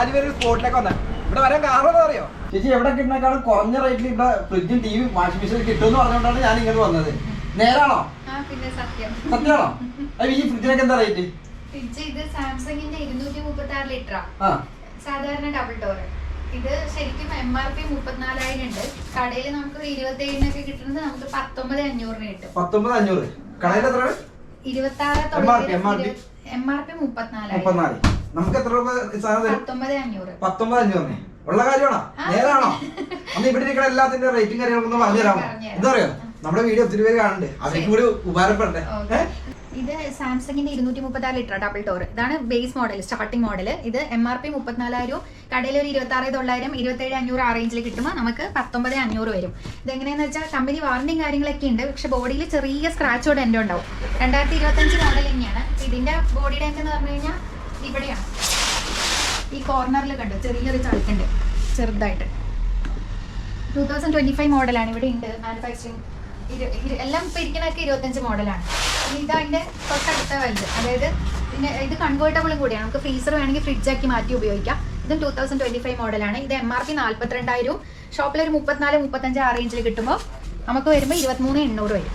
നാല് പേര് സ്പോട്ടിലേക്ക് വന്ന. ഇവിടെ വരാൻ കാരണം എന്താ അറിയോ? ചേച്ചി എവിടെ കിട്ടുന്നേക്കാളും കുറഞ്ഞ റേറ്റിൽ ഇവിടെ ഫ്രിഡ്ജും ടി വി വാഷിംഗ് മെഷീൻ കിട്ടുമെന്ന് പറഞ്ഞുകൊണ്ടാണ് ഞാൻ ഇങ്ങോട്ട് വന്നത്. നേരാണോ? ആ പിന്നെ സത്യം. സത്യമാണോ? ഈ ഫ്രിഡ്ജിനൊക്കെ എന്താ റേറ്റ് ഫ്രിഡ്ജ് ഇത് സാംസങ്ങിന്റെ ഇരുന്നൂറ്റി മുപ്പത്തി ആറ് സാധാരണ ഡബിൾ ഡോർ ഇത് ശരിക്കും എം ആർ പി മുപ്പത്തിനാലായിരം ഉണ്ട്. കടയിൽ നമുക്ക് ഒരു ഇരുപത്തി ഏഴിനൊക്കെ കിട്ടുന്നത് നമുക്ക് പത്തൊമ്പത് അഞ്ഞൂറിന് കിട്ടും. പത്തൊമ്പത് അഞ്ഞൂറ്. കടയിൽ എത്ര? ഇരുപത്തി ആറ്? എം ആർ പി മുപ്പത്തിനാലായിരം. മുപ്പത്തിനാല്. നമുക്ക് എത്ര രൂപ സാധനം തരും? പത്തൊമ്പത് അഞ്ഞൂറ്. അഞ്ഞൂറിന്. ഉള്ള കാര്യമാണോ? നേരാണോ? അന്ന് ഇവിടെ ഇരിക്കണ എല്ലാത്തിന്റെ റേറ്റും കാര്യങ്ങളൊക്കെ ഒന്ന് പറഞ്ഞു തരാമോ? എന്താ പറയാ നമ്മുടെ വീഡിയോ ഒത്തിരി പേര് കാണുന്നുണ്ട്. അതിന് കൂടി ഉപകാരപ്പെടണ്ടേ ഇത് സാംസങ്ങിന്റെ ഇരുന്നൂറ്റി മുപ്പത്തി ലിറ്റർ ഡബിൾ ഡോർ ഇതാണ് ബേസ് മോഡൽ സ്റ്റാർട്ടിംഗ് മോഡൽ ഇത് എം ആർ പി മുപ്പത്തിനാലായിരം കടയിൽ ഒരു ഇരുപത്തി ആറ് തൊള്ളായിരം ഇരുപത്തേഴ് അഞ്ഞൂറ് ആ റേഞ്ചിൽ കിട്ടുമ്പോൾ നമുക്ക് പത്തൊമ്പത് അഞ്ഞൂറ് വരും. ഇതെങ്ങനെയാന്ന് വെച്ചാൽ കമ്പനി വാറണ്ടിയും കാര്യങ്ങളൊക്കെ ഉണ്ട് പക്ഷെ ബോഡിയിൽ ചെറിയ സ്ക്രാച്ചോടെ എന്റെ ഉണ്ടാവും. രണ്ടായിരത്തി ഇരുപത്തഞ്ച് മോഡൽ തന്നെയാണ്. ഇതിന്റെ ബോഡി ഡാങ്ക് എന്ന് പറഞ്ഞു കഴിഞ്ഞാൽ ഇവിടെയാണ്. ഈ കോർണറിൽ കണ്ടു? ചെറിയൊരു ചളുക്കുണ്ട് ചെറുതായിട്ട്. ടൂ തൗസൻഡ് ട്വന്റി ഫൈവ് മോഡലാണ്. ഇവിടെ ഉണ്ട് മാനുഫാക്ചറിങ് എല്ലാം ഇപ്പൊ ഇരിക്കുന്നതൊക്കെ ഇരുപത്തഞ്ച് മോഡലാണ്. ഇത് അതിന്റെ തൊട്ടടുത്ത വലുത്. അതായത് പിന്നെ ഇത് കൺവേർട്ടബിളും കൂടിയാണ്. നമുക്ക് ഫ്രീസർ വേണമെങ്കിൽ ഫ്രിഡ്ജാക്കി മാറ്റി ഉപയോഗിക്കാം. ഇതും ടൂ തൗസൻഡ് ട്വന്റി ഫൈവ് മോഡലാണ്. ഇത് എം ആർ പി നാല്പത്തിരണ്ടായിരവും ഷോപ്പിൽ ഒരു മുപ്പത്തിനാല് മുപ്പത്തഞ്ച് ആ റേഞ്ചിൽ കിട്ടുമ്പോൾ നമുക്ക് വരുമ്പോൾ ഇരുപത്തിമൂന്ന് എണ്ണൂറ് വരും.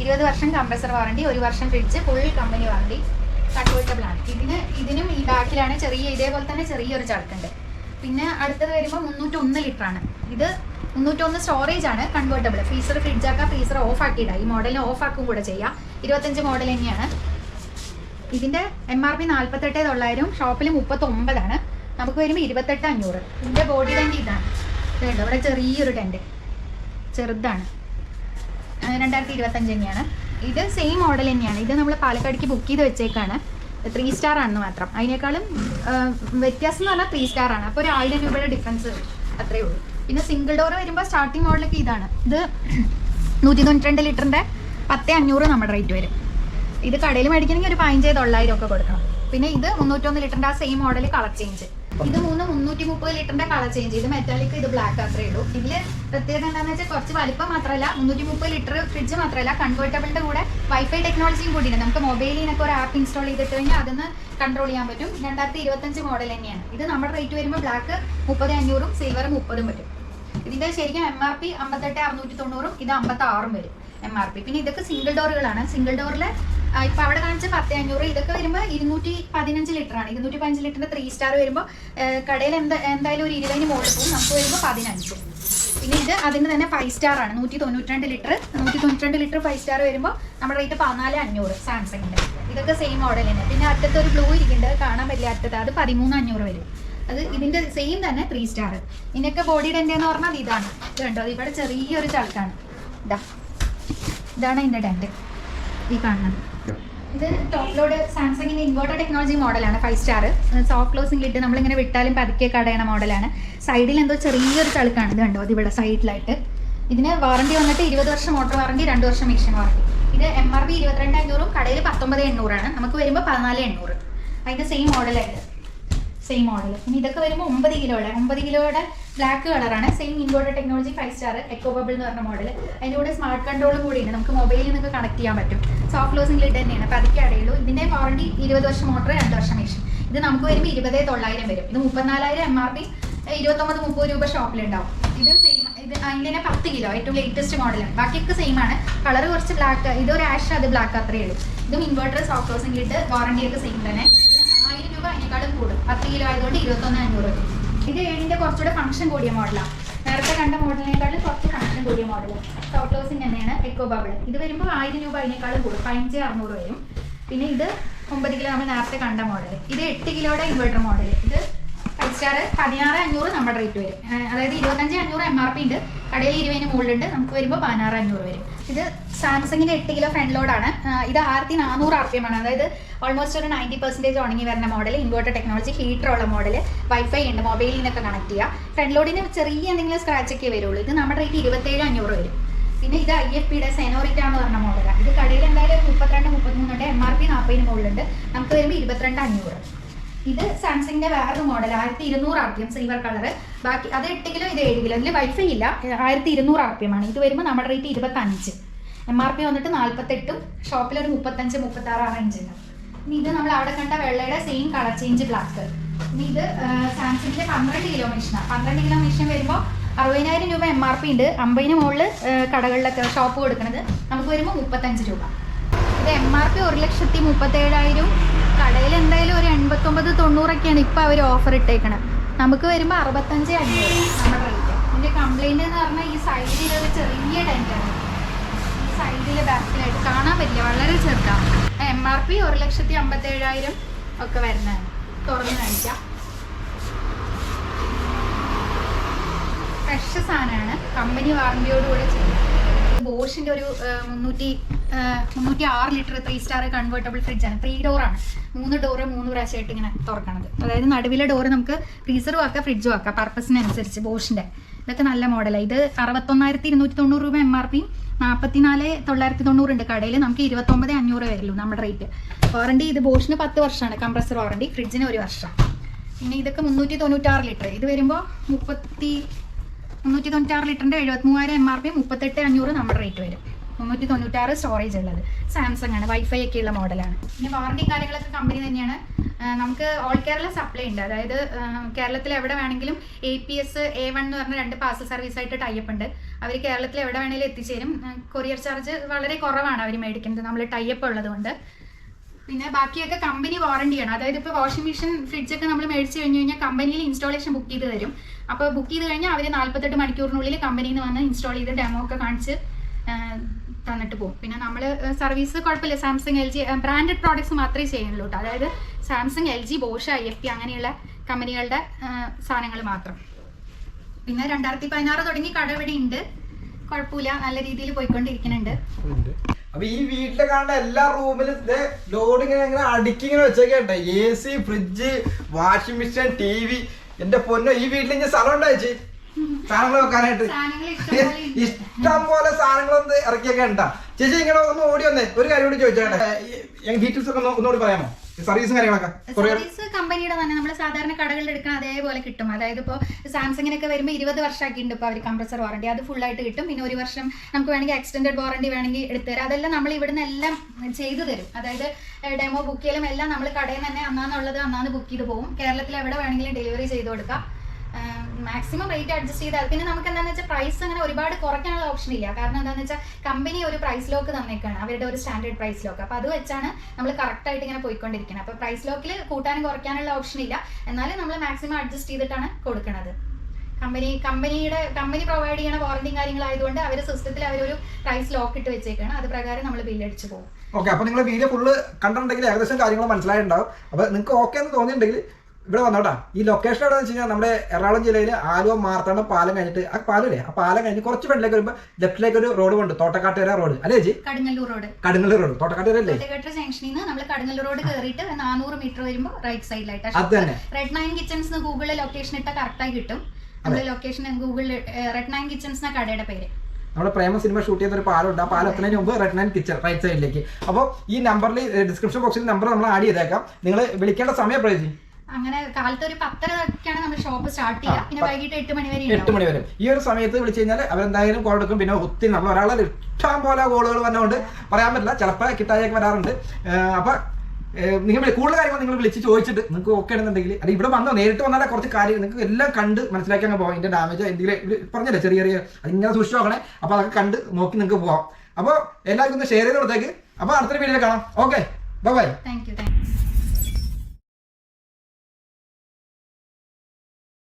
ഇരുപത് വർഷം കംപ്രസർ വാറണ്ടി ഒരു വർഷം fridge full company warranty convertible ആണ് ഇതിന് ഇതിനും ഈ ബാക്കിലാണ് ചെറിയ ഇതേപോലെ തന്നെ ചെറിയൊരു ചടക്കുണ്ട് പിന്നെ അടുത്തത് വരുമ്പോൾ മുന്നൂറ്റൊന്ന് ലിറ്റർ ആണ് ഇത് മുന്നൂറ്റൊന്ന് സ്റ്റോറേജ് ആണ് കൺവേർട്ടബിൾ ഫ്രീസർ ഫ്രിഡ്ജ് ആക്കാം ഫ്രീസർ ഓഫ് ആക്കിയിടാം. ഈ മോഡലിന് ഓഫ് ആക്കും കൂടെ ചെയ്യാം. ഇരുപത്തഞ്ച് മോഡൽ തന്നെയാണ്. ഇതിന്റെ എം ആർ പി നാൽപ്പത്തെട്ട് തൊള്ളായിരം ഷോപ്പിൽ മുപ്പത്തൊമ്പതാണ്. നമുക്ക് വരുമ്പോൾ ഇരുപത്തെട്ട് അഞ്ഞൂറ്. ഇതിന്റെ ബോഡി ടെന്റ് ഇതാണ്. ഇവിടെ ചെറിയൊരു ടെന്റ് ചെറുതാണ്. രണ്ടായിരത്തി ഇരുപത്തഞ്ച് തന്നെയാണ്. ഇത് സെയിം മോഡൽ തന്നെയാണ്. ഇത് നമ്മൾ പാലക്കാടിക്ക് ബുക്ക് ചെയ്ത് വെച്ചേക്കാണ്. ത്രീ സ്റ്റാർ ആണെന്ന് മാത്രം. അതിനേക്കാളും വ്യത്യാസം എന്ന് പറഞ്ഞാൽ ത്രീ സ്റ്റാർ ആണ്. അപ്പോൾ ഒരു ആയിരം രൂപയുടെ ഡിഫറൻസ് അത്രേ ഉള്ളൂ. പിന്നെ സിംഗിൾ ഡോർ വരുമ്പോൾ സ്റ്റാർട്ടിംഗ് മോഡലൊക്കെ ഇതാണ്. ഇത് നൂറ്റി തൊണ്ണൂറ്റി ലിറ്ററിന്റെ പത്ത് അഞ്ഞൂറ് നമ്മുടെ റേറ്റ് വരും. ഇത് കടയിൽ മേടിക്കണമെങ്കിൽ ഒരു പതിനഞ്ച് തൊള്ളായിരം ഒക്കെ കൊടുക്കണം. പിന്നെ ഇത് മുന്നൂറ്റൊന്ന് ലിറ്ററിന്റെ ആ സെയിം മോഡൽ കളർ ചേഞ്ച് ഇത് മൂന്ന് മുന്നൂറ്റി മുപ്പത് ലിറ്ററിന്റെ കളർ ചേഞ്ച് ഇത് മെറ്റാലിക് ഇത് ബ്ലാക്ക് അത്രേ ഉള്ളൂ. ഇതിൽ പ്രത്യേകത എന്താണെന്ന് വെച്ചാൽ കുറച്ച് വലിപ്പം മാത്രമല്ല മുന്നൂറ്റി മുപ്പത് ലിറ്റർ ഫ്രിഡ്ജ് മാത്രമല്ല കൺവേർട്ടബിളിന്റെ കൂടെ വൈഫൈ ടെക്നോളജിയും കൂടിയുണ്ട്. നമുക്ക് മൊബൈലിൽ നിന്നൊക്കെ ഒരു ആപ്പ് ഇൻസ്റ്റാൾ ചെയ്തിട്ട് കഴിഞ്ഞാൽ അതിന് കൺട്രോൾ ചെയ്യാൻ പറ്റും. രണ്ടായിരത്തി ഇരുപത്തഞ്ച് മോഡൽ തന്നെയാണ്. ഇത് നമ്മുടെ റേറ്റ് വരുമ്പോൾ ബ്ലാക്ക് മുപ്പത് അഞ്ഞൂറും സിൽവർ മുപ്പതും വരും ഇതിന്റെ ശരിക്കും എം ആർ പി അമ്പത്തെട്ട് അറുന്നൂറ്റി തൊണ്ണൂറും ഇത് അമ്പത്തി ആറും വരും. എം ആർ പി പിന്നെ ഇതൊക്കെ സിംഗിൾ ഡോറുകളാണ് സിംഗിൾ ഡോറിൽ ഇപ്പൊ അവിടെ കാണിച്ച പത്ത് അഞ്ഞൂറ് ഇതൊക്കെ വരുമ്പോൾ ഇരുന്നൂറ്റി പതിനഞ്ച് ലിറ്റർ ആണ് ഇരുന്നൂറ്റി പതിനഞ്ച് ലിറ്ററിന്റെ ത്രീ സ്റ്റാർ വരുമ്പോൾ കടയിൽ എന്താ എന്തായാലും ഒരു ഇരുപതിന് മുകളിൽ പോകും. നമുക്ക് വരുമ്പോൾ പതിനഞ്ച്. പിന്നെ ഇത് അതിന് തന്നെ ഫൈവ് സ്റ്റാർ ആണ്. നൂറ്റി തൊണ്ണൂറ്റി ലിറ്റർ നൂറ്റി തൊണ്ണൂറ്റി ലിറ്റർ ഫൈവ് സ്റ്റാർ വരുമ്പോൾ നമ്മുടെ റേറ്റ് പതിനാല് അഞ്ഞൂറ് സാംസങ്ങിന്റെ. ഇതൊക്കെ സെയിം മോഡൽ തന്നെ. പിന്നെ അടുത്തത് ഒരു ബ്ലൂ ഇരിക്കുന്നുണ്ട്. കാണാൻ പറ്റില്ല അടുത്തത്. അത് പതിമൂന്ന് അഞ്ഞൂറ് വരും. അത് ഇതിന്റെ സെയിം തന്നെ ത്രീ സ്റ്റാർ ഇതിനൊക്കെ ബോഡി ഡെന്റ് എന്ന് പറഞ്ഞാൽ ഇതാണ്. ഇത് കണ്ടോ? ഇവിടെ ചെറിയൊരു ചളക്കാണ് ഇതാ. ഇതാണ് അതിന്റെ ഡെന്റ് ഈ കാണുന്നത്. ഇത് ടോപ്പ് ലോഡ് സാംസങ്ങിന്റെ ഇൻവേർട്ടർ ടെക്നോളജി മോഡലാണ് five star soft closing lid നമ്മളിങ്ങനെ വിട്ടാലും പതുക്കെ കടയണ മോഡലാണ്. സൈഡിൽ എന്തോ ചെറിയൊരു ചളുക്കാണ് ഇത് കണ്ടോ? അതിവിടെ ഇവിടെ സൈഡിലായിട്ട് ഇതിന് വാറണ്ടി വന്നിട്ട് ഇരുപത് വർഷം മോട്ടോർ വാറണ്ടി രണ്ട് വർഷം മെഷീൻ വാറണ്ടി ഇത് എം ആർ പി ഇരുപത്തിരണ്ട് അഞ്ഞൂറും കടയിൽ പത്തൊമ്പത് എണ്ണൂറാണ്. നമുക്ക് വരുമ്പോൾ പതിനാല് എണ്ണൂറ്. അതിന്റെ സെയിം മോഡലായിട്ട് സെയിം മോഡൽ ഇനി ഇതൊക്കെ വരുമ്പോൾ ഒമ്പത് കിലോയുടെ ഒമ്പത് കിലോയുടെ ബ്ലാക്ക് കളറാണ് same inverter technology five star eco bubble എന്ന് പറഞ്ഞ മോഡൽ അതിന്റെ കൂടെ സ്മാർട്ട് കൺട്രോളും കൂടി ഉണ്ട് നമുക്ക് മൊബൈലിൽ നിന്ന് കണക്ട് ചെയ്യാൻ പറ്റും. സോഫ്റ്റ് ക്ലോസിംഗ് ലിഡ് തന്നെയാണ്. അപ്പോൾ അതൊക്കെ അടയുള്ളൂ ഇതിന്റെ വാറണ്ടി ഇരുപത് വർഷം മോട്ടർ രണ്ട് വർഷം മെഷീൻ ഇത് നമുക്ക് വരുമ്പോൾ ഇരുപതേ തൊള്ളായിരം വരും. ഇത് മുപ്പത്തിനാലായിരം എം ആർ പി ഇരുപത്തൊമ്പത് മുപ്പത് രൂപ ഷോപ്പിലുണ്ടാവും ഇത് സെയിം ഇത് അതിന്റെ തന്നെ പത്ത് കിലോ ഏറ്റവും ലേറ്റസ്റ്റ് മോഡലാണ് ബാക്കിയൊക്കെ സെയിം ആണ്. കളർ കുറച്ച് ബ്ലാക്ക് ഇത് ഒരു ആഷ് അത് ബ്ലാക്ക് അത്രയേ ഉള്ളൂ. ഇതും ഇൻവേർട്ടർ സോഫ്റ്റ് ക്ലോസിംഗ് ലിഡ് വാറണ്ടിയൊക്കെ സെയിം തന്നെ. ആയിരം രൂപ അതിനേക്കാളും കൂടും. പത്ത് കിലോ ആയതുകൊണ്ട് ഇരുപത്തൊന്ന് അഞ്ഞൂറ് വരും. ഇത് ഏഴിന്റെ കുറച്ചുകൂടെ ഫംഗ്ഷൻ കൂടിയ മോഡലാണ് നേരത്തെ കണ്ട മോഡലിനേക്കാളും കുറച്ച് ഫംഗ്ഷൻ കൂടിയ മോഡൽ ടോട്ടോസിന് തന്നെയാണ് എക്കോ ബബിൾ ഇത് വരുമ്പോൾ ആയിരം രൂപ അതിനേക്കാളും കൂടും. പതിനഞ്ച് അറുന്നൂറ് വരും. പിന്നെ ഇത് ഒമ്പത് കിലോ നമ്മൾ നേരത്തെ കണ്ട മോഡൽ ഇത് എട്ട് കിലോയുടെ ഇൻവെർട്ടർ മോഡൽ ഇത് സ്റ്റാർ പതിനാറ് അഞ്ഞൂറ് നമ്മുടെ റേറ്റ് വരും. അതായത് ഇരുപത്തഞ്ച് അഞ്ഞൂറ് എം ആർ പി ഉണ്ട്. കടയിൽ ഇരുപതിന് മുകളിലുണ്ട്. നമുക്ക് വരുമ്പോൾ പതിനാറ് അഞ്ഞൂറ് വരും. ഇത് സാംസങ്ങിന്റെ എട്ട് കിലോ ഫ്രണ്ട് ലോഡാണ് ഇത് ആയിരത്തി നാനൂറ് ആർ പി എം ആണ്. അതായത് ഓൾമോസ്റ്റ് ഒരു നയന്റി പെർസെന്റേജ് ഉണങ്ങി വരുന്ന മോഡൽ ഇൻവേർട്ടർ ടെക്നോളജി ഹീറ്റർ ഉള്ള മോഡൽ വൈഫൈ ഉണ്ട് മൊബൈലിൽ നിന്നൊക്കെ കണക്ട് ചെയ്യുക ഫ്രണ്ട് ലോഡിന് ചെറിയ എന്തെങ്കിലും സ്ക്രാച്ച് ഒക്കെ വരുള്ളൂ. ഇത് നമ്മുടെ റേറ്റ് ഇരുപത്തേഴ് അഞ്ഞൂറ് വരും. പിന്നെ ഇത് ഐ എഫ് പിയുടെ സെനോറിറ്റ എന്ന് പറഞ്ഞ മോഡലാണ് ഇത് കടയിൽ എന്തായാലും മുപ്പത്തിരണ്ട് മുപ്പത്തിമൂന്നുണ്ട് എം ആർ പി നാൽപ്പതിന് മുകളിലുണ്ട്. നമുക്ക് വരുമ്പോൾ ഇരുപത്തിരണ്ട് അഞ്ഞൂറ്. ഇത് സാംസങ്ങിന്റെ വേറൊരു മോഡൽ ആയിരത്തി ഇരുന്നൂറ് R P M silver colour ബാക്കി അത് എട്ട് കിലോ ഇത് ഏഴ് കിലോ ഇതിൽ വൈഫൈ ഇല്ല. ആയിരത്തി ഇരുന്നൂറ് ആർ പി എം ആണ്. ഇത് വരുമ്പോൾ നമ്മുടെ റേറ്റ് ഇരുപത്തഞ്ച്. എം ആർ പി വന്നിട്ട് നാൽപ്പത്തെട്ടും ഷോപ്പിൽ ഒരു മുപ്പത്തഞ്ച് മുപ്പത്താറ് ആ ആറ് ഉണ്ട് ഇനി ഇത് നമ്മൾ അവിടെ കണ്ട വെള്ളയുടെ സെയിം കളർ ചേഞ്ച് ബ്ലാക്ക് ഇനി ഇത് സാംസങ്ങിന്റെ പന്ത്രണ്ട് കിലോ മെഷീനാണ് പന്ത്രണ്ട് കിലോ മെഷീൻ വരുമ്പോൾ അറുപതിനായിരം രൂപ എം ആർ പി ഉണ്ട്. അമ്പതിന് മുകളിൽ കടകളിലൊക്കെ ഷോപ്പ് കൊടുക്കുന്നത് നമുക്ക് വരുമ്പോൾ മുപ്പത്തഞ്ച് രൂപ. ഇത് എം ആർ പി ഒരു ലക്ഷത്തി മുപ്പത്തേഴായിരം കടയിൽ എന്തായാലും ഒരു എൺപത്തൊമ്പത് തൊണ്ണൂറൊക്കെയാണ് ഇപ്പോൾ അവർ ഓഫർ ഇട്ടേക്കണത്. നമുക്ക് വരുമ്പോൾ അറുപത്തഞ്ച് അഞ്ഞൂറ് നമ്മുടെ റേറ്റ് ഇതിന്റെ കംപ്ലൈന്റ് എന്ന് പറഞ്ഞാൽ ഈ സൈഡിൽ ഒരു ചെറിയ ടെന്റാണ് ഈ സൈഡിലെ ബാക്കിലായിട്ട് കാണാൻ പറ്റില്ല. വളരെ ചെറുതാണ് എം ആർ പി ഒരു ലക്ഷത്തി അമ്പത്തേഴായിരം ഒക്കെ വരുന്നതാണ്. തുറന്ന് കാണിക്കാം. ഫ്രഷ് സാധനമാണ്. കമ്പനി വാറണ്ടിയോടുകൂടെ ചെയ്യുന്നത് ബോഷിന്റെ ഒരു മുന്നൂറ്റി മുന്നൂറ്റി ആറ് ലിറ്റർ ത്രീ സ്റ്റാർ കൺവേർട്ടബിൾ ഫ്രിഡ്ജാണ് ത്രീ ഡോറാണ് മൂന്ന് ഡോറ് മൂന്ന് പ്രാവശ്യമായിട്ട് ഇങ്ങനെ തുറക്കണത്. അതായത് നടുവിലെ ഡോറ് നമുക്ക് ഫ്രീസറും ആക്കാം ഫ്രിഡ്ജും ആക്കാം. പർപ്പസിനനുസരിച്ച് ബോഷിന്റെ ഇതൊക്കെ നല്ല മോഡലാണ് ഇത് അറുപത്തൊന്നായിരത്തി ഇരുന്നൂറ്റി തൊണ്ണൂറ് രൂപ എം ആർ പി നാൽപ്പത്തിനാല് തൊള്ളായിരത്തി തൊണ്ണൂറുണ്ട് കടയിൽ. നമുക്ക് ഇരുപത്തൊമ്പത് അഞ്ഞൂറ് വരുള്ളൂ നമ്മുടെ റേറ്റ് വാറണ്ടി ഇത് ബോഷിന് പത്ത് വർഷമാണ്. കംപ്രസർ വാറണ്ടി ഫ്രിഡ്ജിന് ഒരു വർഷം. പിന്നെ ഇതൊക്കെ മുന്നൂറ്റി തൊണ്ണൂറ്റാറ് ലിറ്റർ ഇത് വരുമ്പോൾ മുപ്പത്തി മുന്നൂറ്റി തൊണ്ണൂറ്റാറ് ലിറ്ററിന്റെ എഴുപത്തി മൂവായിരം എം ആർ പി മുപ്പത്തെട്ട് അഞ്ഞൂറ് നമ്മുടെ റേറ്റ് വരും. മുന്നൂറ്റി തൊണ്ണൂറ്റാറ് സ്റ്റോറേജ് ഉള്ളത്. സാംസങ് ആണ് വൈഫൈ ഒക്കെ ഉള്ള മോഡലാണ് പിന്നെ വാറണ്ടി കാര്യങ്ങളൊക്കെ കമ്പനി തന്നെയാണ്. നമുക്ക് ഓൾ കേരള സപ്ലൈ ഉണ്ട്. അതായത് കേരളത്തിൽ എവിടെ വേണമെങ്കിലും A P S A one എന്ന് പറഞ്ഞ രണ്ട് പാർസൽ ആയിട്ട് ടൈപ്പ് ഉണ്ട്. അവർ കേരളത്തിൽ എവിടെ വേണമെങ്കിലും എത്തിച്ചേരും. കൊറിയർ ചാർജ് വളരെ കുറവാണ് അവർ മേടിക്കുന്നത്. നമ്മൾ ടൈപ്പ് ഉള്ളത് കൊണ്ട്. പിന്നെ ബാക്കിയൊക്കെ കമ്പനി വാറണ്ടിയാണ് അതായത് ഇപ്പോൾ വാഷിംഗ് മെഷീൻ ഫ്രിഡ്ജ് ഒക്കെ നമ്മൾ മേടിച്ച് കഴിഞ്ഞ് കഴിഞ്ഞാൽ കമ്പനിയിൽ ഇൻസ്റ്റാളേഷൻ ബുക്ക് ചെയ്ത് തരും. അപ്പോൾ ബുക്ക് ചെയ്ത് കഴിഞ്ഞാൽ അവർ നാൽപ്പത്തെട്ട് മണിക്കൂറിനുള്ളിൽ കമ്പനിയിൽ നിന്ന് വന്ന് ഇൻസ്റ്റാൾ ചെയ്ത് ഡെമോ ഒക്കെ കാണിച്ച് തന്നിട്ട് പോകും. പിന്നെ നമ്മൾ സർവീസ് കുഴപ്പമില്ല. Samsung L G branded products മാത്രമേ ചെയ്യുന്നുള്ളൂ അതായത് Samsung L G Bosch I F P അങ്ങനെയുള്ള കമ്പനികളുടെ സാധനങ്ങൾ മാത്രം. പിന്നെ രണ്ടായിരത്തി പതിനാറ് തുടങ്ങി കട ഇവിടെ ഉണ്ട്. കുഴപ്പമില്ല. നല്ല രീതിയിൽ പോയിക്കൊണ്ടിരിക്കുന്നുണ്ട്. അപ്പൊ ഈ വീട്ടിലെ കാണുന്ന എല്ലാ റൂമിലും ലോഡ് ഇങ്ങനെ ഇങ്ങനെ അടുക്കി ഇങ്ങനെ വെച്ചേക്കട്ടെ A C fridge washing machine T V എന്റെ പൊന്നോ ഈ വീട്ടിൽ ഇനി സ്ഥലം ഉണ്ടോ ചേച്ചി? സാധനങ്ങൾ വെക്കാനായിട്ട് സാധനങ്ങൾ. ഇഷ്ടം പോലെ സാധനങ്ങളൊന്ന് ഇറക്കിയൊക്കെ ഉണ്ടാ ചേച്ചി ഇങ്ങനെ ഒന്ന് ഓടി വന്നേ. ഒരു കാര്യം കൂടി ചോദിച്ചാട്ടെ? ഡീറ്റെയിൽസ് ഒക്കെ ഒന്ന് ഒന്നുകൂടി പറയാമോ? സർവീസും കാര്യങ്ങളൊക്കെ? സർവീസ് കമ്പനിയുടെ തന്നെ നമ്മൾ സാധാരണ കടകളിൽ എടുക്കാൻ അതേപോലെ കിട്ടും. അതായത് ഇപ്പോൾ സാംസങ്ങിനൊക്കെ വരുമ്പോൾ ഇരുപത് ഉണ്ട് ഇപ്പോൾ അവർ കംപ്രസർ വാറണ്ടി അത് ഫുൾ ആയിട്ട് കിട്ടും. പിന്നെ ഒരു വർഷം നമുക്ക് വേണമെങ്കിൽ എക്സ്റ്റൻഡഡ് വാറണ്ടി വേണമെങ്കിൽ എടുത്തു തരാം. അതെല്ലാം നമ്മൾ ഇവിടുന്ന് എല്ലാം ചെയ്തു തരും. അതായത് ഡെമോ ബുക്ക് ചെയ്യലും എല്ലാം നമ്മൾ കടയിൽ നിന്ന് തന്നെ അന്നാന്നുള്ളത് അന്നാന്ന് ബുക്ക് ചെയ്ത് പോകും കേരളത്തിൽ എവിടെ വേണമെങ്കിലും ഡെലിവറി ചെയ്ത് കൊടുക്കാം. മാക്സിമം റേറ്റ് അഡ്ജസ്റ്റ് ചെയ്താൽ പിന്നെ നമുക്ക് എന്താണെന്ന് വെച്ചാൽ പ്രൈസ് അങ്ങനെ ഒരുപാട് കുറയ്ക്കാനുള്ള ഓപ്ഷൻ ഇല്ല. കാരണം എന്താണെന്ന് വെച്ചാൽ കമ്പനി ഒരു പ്രൈസ് ലോക്ക് തന്നേക്കാണ്. അവരുടെ ഒരു സ്റ്റാൻഡേർഡ് പ്രൈസ് ലോക്ക് അപ്പോൾ അത് വെച്ചാണ് നമ്മൾ കറക്റ്റ് ആയിട്ട് ഇങ്ങനെ പോയിക്കൊണ്ടിരിക്കുന്നത് അപ്പോൾ പ്രൈസ് ലോക്കിൽ കൂട്ടാനും കുറയ്ക്കാനുള്ള ഓപ്ഷൻ ഇല്ല. എന്നാലും നമ്മൾ മാക്സിമം അഡ്ജസ്റ്റ് ചെയ്തിട്ടാണ് കൊടുക്കുന്നത് കമ്പനി കമ്പനിയുടെ കമ്പനി പ്രൊവൈഡ് ചെയ്യണ വാറണ്ടിയും കാര്യങ്ങളായതുകൊണ്ട് അവരുടെ സിസ്റ്റത്തിൽ അവരൊരു പ്രൈസ് ലോക്ക് ഇട്ട് വെച്ചേക്കാണ്. അത് പ്രകാരം നമ്മൾ ബില്ലടിച്ചു പോകും. ഓക്കെ അപ്പൊ നിങ്ങൾ വീഡിയോ ഫുള്ള് കണ്ടിട്ടുണ്ടെങ്കിൽ ഏകദേശം കാര്യങ്ങൾ മനസ്സിലായിട്ടുണ്ടാവും. അപ്പൊ നിങ്ങൾക്ക് ഓക്കെ എന്ന് തോന്നിയിട്ടുണ്ടെങ്കിൽ ഇവിടെ വന്നോട്ടാ ഈ ലൊക്കേഷൻ എവിടെ വെച്ച് കഴിഞ്ഞാൽ നമ്മുടെ എറണാകുളം ജില്ലയിൽ ആലുവ മാർത്താണ്ഡം പാലം കഴിഞ്ഞിട്ട് ആ പാലല്ലേ ആ പാലം കഴിഞ്ഞ് കുറച്ച് ഫ്രണ്ടിലേക്ക് വരുമ്പോൾ ലെഫ്റ്റിലേക്ക് ഒരു റോഡ് ഉണ്ട് തോട്ടക്കാട്ടുകര റോഡ് അല്ലേ ചേച്ചി? കടുങ്ങല്ലൂർ റോഡ് കടുങ്ങല്ലൂർ റോഡ് തോട്ടക്കാട്ടുകര അല്ലേ? ജംഗ്ഷനിൽ നിന്ന് നമ്മൾ കടുങ്ങല്ലൂർ റോഡ് കയറിയിട്ട് നാനൂറ് മീറ്റർ വരുമ്പോൾ റൈറ്റ് സൈഡിലായിട്ട് അത് തന്നെ. റെഡ് നയൻ കിച്ചൺസ് ഗൂഗിളിൽ ലൊക്കേഷൻ ഇട്ടാൽ കറക്റ്റായി കിട്ടും. നമ്മുടെ ലൊക്കേഷൻ ഗൂഗിളിൽ റെഡ് നയൻ കിച്ചൺസ് എന്ന കടയുടെ പേര്. നമ്മുടെ പ്രേമ സിനിമ ഷൂട്ട് ചെയ്ത ഒരു പാലം ഉണ്ട്. ആ പാലം എത്തുന്നതിന് മുമ്പ് റെഡ് ആൻഡ് കിച്ചൺ റൈറ്റ് സൈഡിലേക്ക് അപ്പോൾ ഈ നമ്പറിൽ ഡിസ്ക്രിപ്ഷൻ ബോക്സിൽ നമ്പർ നമ്മൾ ആഡ് ചെയ്തേക്കാം. നിങ്ങൾ വിളിക്കേണ്ട സമയം പ്രേജി അങ്ങനെ കാലത്ത് ഒരു പത്തരക്കാണ് നമ്മൾ ഷോപ്പ് സ്റ്റാർട്ട് ചെയ്യുക. പിന്നെ വൈകിട്ട് എട്ട് മണി വരെ എട്ട്. മണി വരെ. ഈ ഒരു സമയത്ത് വിളിച്ചു കഴിഞ്ഞാൽ അവരെന്തായാലും കോൾ എടുക്കും. പിന്നെ ഒത്തിരി നമ്മൾ ഒരാളെ ഇഷ്ടം പോലെ കോളുകൾ വന്നുകൊണ്ട് പറയാൻ പറ്റില്ല. ചിലപ്പോൾ കിട്ടായൊക്കെ വരാറുണ്ട്. അപ്പൊ നിങ്ങൾ കൂടുതൽ കാര്യങ്ങൾ നിങ്ങൾ വിളിച്ച് ചോദിച്ചിട്ട് നിങ്ങൾക്ക് ഓക്കെ ആണെന്നുണ്ടെങ്കിൽ അത് ഇവിടെ വന്നോ? നേരിട്ട് വന്നാലേ കുറച്ച് കാര്യം നിങ്ങൾക്ക് എല്ലാം കണ്ട് മനസ്സിലാക്കി അങ്ങ് പോകാം ഇതിന്റെ ഡാമേജ് എന്തെങ്കിലും പറഞ്ഞല്ലേ? ചെറിയ ചെറിയ അതിങ്ങനെ സൂക്ഷിച്ച് നോക്കണേ. അപ്പൊ അതൊക്കെ കണ്ട് നോക്കി നിങ്ങൾക്ക് പോവാം. അപ്പോൾ എല്ലാവർക്കും ഒന്ന് ഷെയർ ചെയ്ത് കൊടുത്തേക്ക്. അപ്പോൾ അടുത്തൊരു വീഡിയോ കാണാം. Okay bye bye thank you